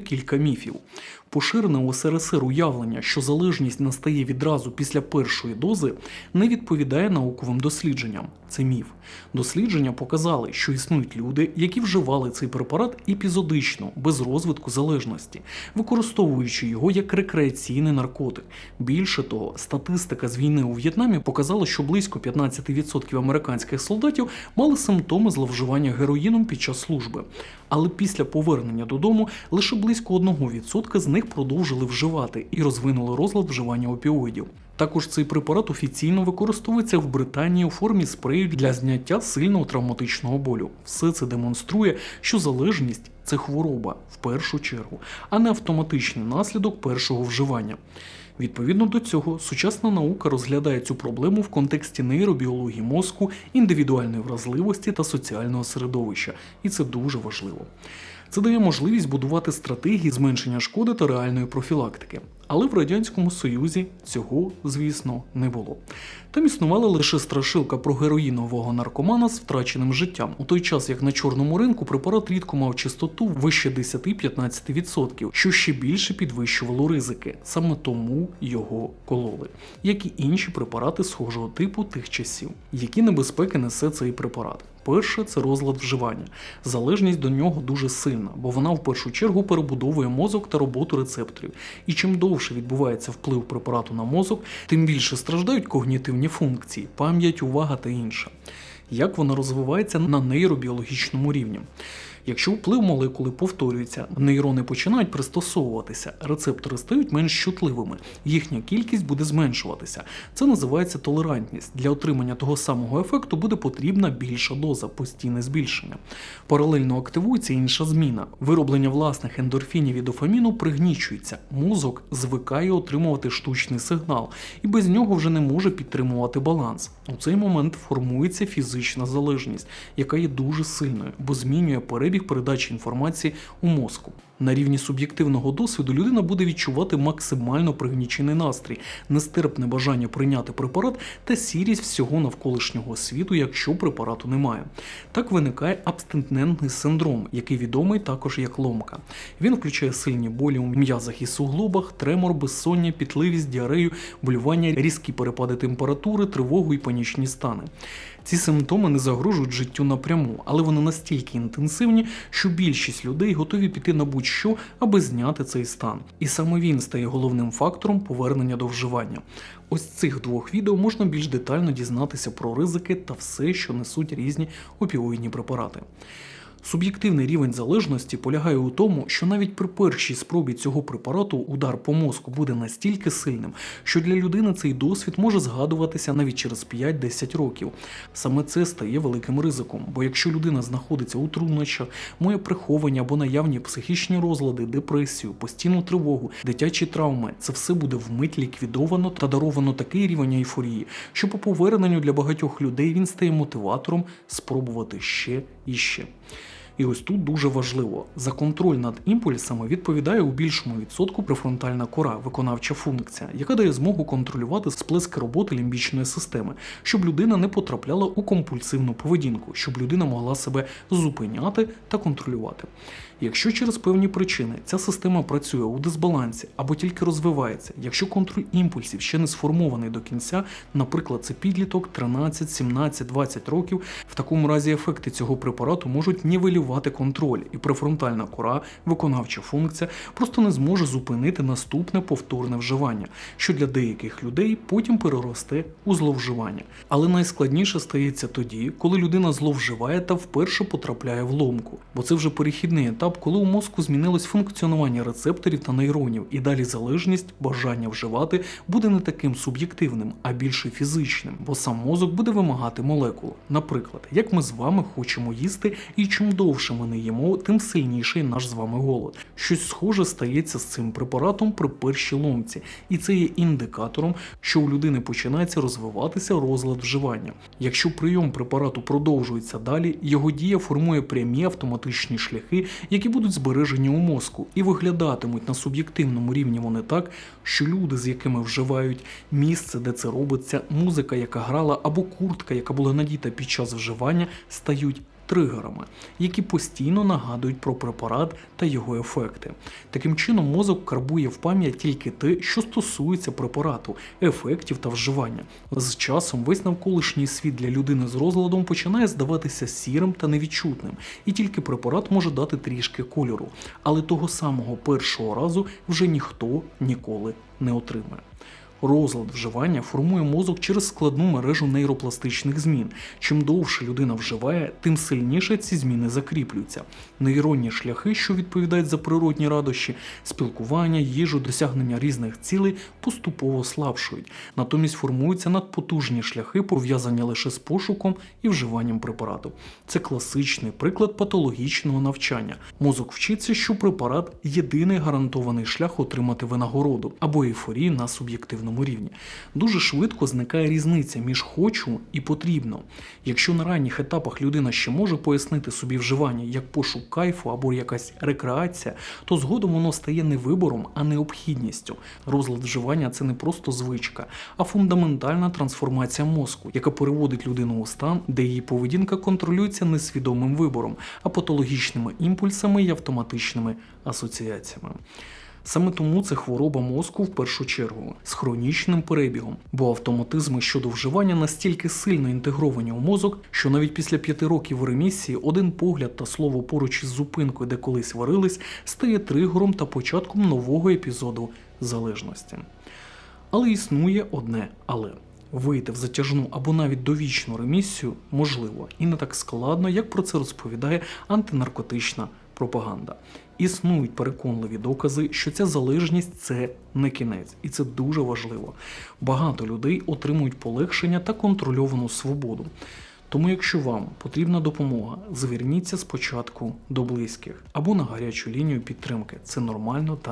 кілька міфів. Поширене у СРСР уявлення, що залежність настає відразу після першої дози, не відповідає науковим дослідженням. Це міф. Дослідження показали, що існують люди, які вживали цей препарат епізодично, без розвитку залежності, використовуючи його як рекреаційний наркотик. Більше того, статистика з війни у В'єтнамі показала, що близько 15% американських солдатів мали симптоми зловживання героїном під час служби. Але після повернення додому лише близько 1% з них продовжили вживати і розвинули розлад вживання опіоїдів. Також цей препарат офіційно використовується в Британії у формі спрею для зняття сильного травматичного болю. Все це демонструє, що залежність це хвороба в першу чергу, а не автоматичний наслідок першого вживання. Відповідно до цього, сучасна наука розглядає цю проблему в контексті нейробіології мозку, індивідуальної вразливості та соціального середовища, і це дуже важливо. Це дає можливість будувати стратегії зменшення шкоди та реальної профілактики. Але в радянському союзі цього, звісно, не було. Там існувала лише страшилка про героїнового наркомана з втраченим життям, у той час як на чорному ринку препарат рідко мав частоту вище 10-15%, що ще більше підвищувало ризики. Саме тому його кололи, як і інші препарати схожого типу тих часів. Які небезпеки несе цей препарат? Перше це розлад вживання. Залежність до нього дуже сильна, бо вона в першу чергу перебудовує мозок та роботу рецепторів. І чим довше відбувається вплив препарату на мозок, тим більше страждають когнітивні функції, пам'ять, увага та інше. Як вона розвивається на нейробіологічному рівні? Якщо вплив молекули повторюється, нейрони починають пристосовуватися, рецептори стають менш чутливими, їхня кількість буде зменшуватися. Це називається толерантність. Для отримання того самого ефекту буде потрібна більша доза, постійне збільшення. Паралельно активується інша зміна. Вироблення власних ендорфінів і дофаміну пригнічується. Мозок звикає отримувати штучний сигнал, і без нього вже не може підтримувати баланс. У цей момент формується фізична залежність, яка є дуже сильною, бо змінює перебіг передачі інформації у мозку. На рівні суб'єктивного досвіду людина буде відчувати максимально пригнічений настрій, нестерпне бажання прийняти препарат та сірість всього навколишнього світу, якщо препарату немає. Так виникає абстинентний синдром, який відомий також як ломка. Він включає сильні болі у м'язах і суглобах, тремор, безсоння, пітливість, діарею, болювання, різкі перепади температури, тривогу і панічні стани. Ці симптоми не загрожують життю напряму, але вони настільки інтенсивні, що більшість людей готові піти на будь-що, аби зняти цей стан. І саме він стає головним фактором повернення до вживання. Ось цих двох відео можна більш детально дізнатися про ризики та все, що несуть різні опіоїдні препарати. Суб'єктивний рівень залежності полягає у тому, що навіть при першій спробі цього препарату удар по мозку буде настільки сильним, що для людини цей досвід може згадуватися навіть через 5-10 років. Саме це стає великим ризиком, бо якщо людина знаходиться у труднощах, має приховані або наявні психічні розлади, депресію, постійну тривогу, дитячі травми, це все буде вмить ліквідовано та даровано такий рівень ейфорії, що по поверненню для багатьох людей він стає мотиватором спробувати ще і ще. І ось тут дуже важливо, за контроль над імпульсами відповідає у більшому відсотку префронтальна кора, виконавча функція, яка дає змогу контролювати сплески роботи лімбічної системи, щоб людина не потрапляла у компульсивну поведінку, щоб людина могла себе зупиняти та контролювати. Якщо через певні причини ця система працює у дисбалансі або тільки розвивається, якщо контроль імпульсів ще не сформований до кінця, наприклад, це підліток 13, 17, 20 років, в такому разі ефекти цього препарату можуть нівелювати контроль, і префронтальна кора, виконавча функція, просто не зможе зупинити наступне повторне вживання, що для деяких людей потім переросте у зловживання. Але найскладніше стається тоді, коли людина зловживає та вперше потрапляє в ломку, бо це вже перехідний етап, коли у мозку змінилось функціонування рецепторів та нейронів, і далі залежність, бажання вживати буде не таким суб'єктивним, а більше фізичним, бо сам мозок буде вимагати молекул. Наприклад, як ми з вами хочемо їсти, і чим довше ми не їмо, тим сильніший наш з вами голод. Щось схоже стається з цим препаратом при першій ломці, і це є індикатором, що у людини починається розвиватися розлад вживання. Якщо прийом препарату продовжується далі, його дія формує прямі автоматичні шляхи, які будуть збережені у мозку, і виглядатимуть на суб'єктивному рівні вони так, що люди, з якими вживають місце, де це робиться, музика, яка грала, або куртка, яка була надіта під час вживання, стають тригерами, які постійно нагадують про препарат та його ефекти. Таким чином, мозок карбує в пам'ять тільки те, що стосується препарату, ефектів та вживання. З часом весь навколишній світ для людини з розладом починає здаватися сірим та невідчутним, і тільки препарат може дати трішки кольору. Але того самого першого разу вже ніхто ніколи не отримає. Розлад вживання формує мозок через складну мережу нейропластичних змін. Чим довше людина вживає, тим сильніше ці зміни закріплюються. Нейронні шляхи, що відповідають за природні радощі, спілкування, їжу, досягнення різних цілей, поступово слабшують. Натомість формуються надпотужні шляхи, пов'язані лише з пошуком і вживанням препарату. Це класичний приклад патологічного навчання. Мозок вчиться, що препарат єдиний гарантований шлях отримати винагороду або ейфорію на суб'єктивному рівні. Дуже швидко зникає різниця між хочу і потрібно. Якщо на ранніх етапах людина ще може пояснити собі вживання як пошук кайфу або якась рекреація, то згодом воно стає не вибором, а необхідністю. Розлад вживання це не просто звичка, а фундаментальна трансформація мозку, яка переводить людину у стан, де її поведінка контролюється не свідомим вибором, а патологічними імпульсами і автоматичними асоціаціями. Саме тому це хвороба мозку в першу чергу з хронічним перебігом, бо автоматизми щодо вживання настільки сильно інтегровані у мозок, що навіть після п'яти років ремісії один погляд та слово поруч із зупинкою, де колись варились, стає тригером та початком нового епізоду залежності. Але існує одне але. Вийти в затяжну або навіть довічну ремісію можливо і не так складно, як про це розповідає антинаркотична пропаганда. Існують переконливі докази, що ця залежність це не кінець, і це дуже важливо. Багато людей отримують полегшення та контрольовану свободу. Тому, якщо вам потрібна допомога, зверніться спочатку до близьких або на гарячу лінію підтримки. Це нормально та